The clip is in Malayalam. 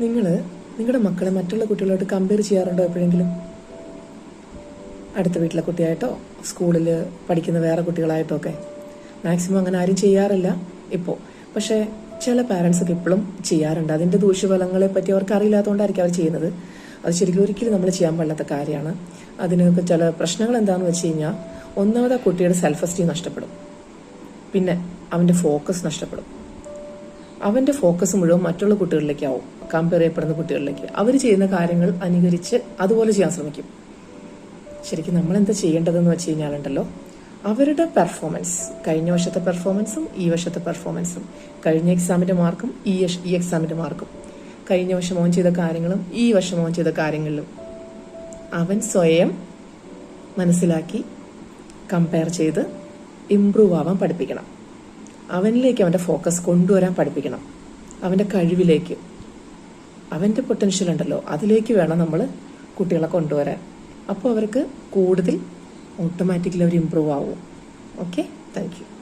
നിങ്ങൾ നിങ്ങളുടെ മക്കളെ മറ്റുള്ള കുട്ടികളോട് കമ്പയർ ചെയ്യാറുണ്ടോ എപ്പോഴെങ്കിലും? അടുത്ത വീട്ടിലെ കുട്ടിയായിട്ടോ സ്കൂളിൽ പഠിക്കുന്ന വേറെ കുട്ടികളായിട്ടോ ഒക്കെ. മാക്സിമം അങ്ങനെ ആരും ചെയ്യാറില്ല ഇപ്പോൾ പക്ഷേ ചില പാരൻസ് ഒക്കെ ഇപ്പോഴും ചെയ്യാറുണ്ട്. അതിന്റെ ദൂഷ്യഫലങ്ങളെ പറ്റി അവർക്ക് അറിയില്ലാത്തതുകൊണ്ടായിരിക്കും അവർ ചെയ്യുന്നത്. അത് ശരിക്കും ഒരിക്കലും നമ്മൾ ചെയ്യാൻ പാടില്ലാത്ത കാര്യമാണ്. അതിനൊക്കെ ചില പ്രശ്നങ്ങൾ എന്താണെന്ന് വെച്ച് കഴിഞ്ഞാൽ ഒന്നാമത് ആ കുട്ടിയുടെ സെൽഫ് എസ്റ്റീം നഷ്ടപ്പെടും. പിന്നെ അവന്റെ ഫോക്കസ് നഷ്ടപ്പെടും. അവന്റെ ഫോക്കസ് മുഴുവൻ മറ്റുള്ള കുട്ടികളിലേക്കാവും. കമ്പയർ ചെയ്യപ്പെടുന്ന കുട്ടികളിലേക്ക്. അവർ ചെയ്യുന്ന കാര്യങ്ങൾ അനുകരിച്ച് അതുപോലെ ചെയ്യാൻ ശ്രമിക്കും. ശരിക്കും നമ്മൾ എന്താ ചെയ്യേണ്ടതെന്ന് വെച്ച് കഴിഞ്ഞാലുണ്ടല്ലോ അവരുടെ പെർഫോമൻസ് കഴിഞ്ഞ വർഷത്തെ പെർഫോമൻസും ഈ വർഷത്തെ പെർഫോമൻസും കഴിഞ്ഞ എക്സാമിന്റെ മാർക്കും ഈ ഈ എക്സാമിന്റെ മാർക്കും കഴിഞ്ഞ വർഷം ഓൺ ചെയ്ത കാര്യങ്ങളും ഈ വർഷം ഓൺ ചെയ്ത കാര്യങ്ങളിലും അവൻ സ്വയം മനസ്സിലാക്കി കമ്പയർ ചെയ്ത് ഇംപ്രൂവ് ആവാൻ പഠിപ്പിക്കണം. അവനിലേക്ക് അവന്റെ ഫോക്കസ് കൊണ്ടുവരാൻ പഠിപ്പിക്കണം. അവന്റെ കഴിവിലേക്ക് അവന്റെ പൊട്ടൻഷ്യൽ ഉണ്ടല്ലോ. അതിലേക്ക് വേണം നമ്മൾ കുട്ടികളെ കൊണ്ടുവരാൻ. അപ്പോൾ അവർക്ക് കൂടുതൽ ഓട്ടോമാറ്റിക്കലി അവർ ഇമ്പ്രൂവ് ആവും. Okay thank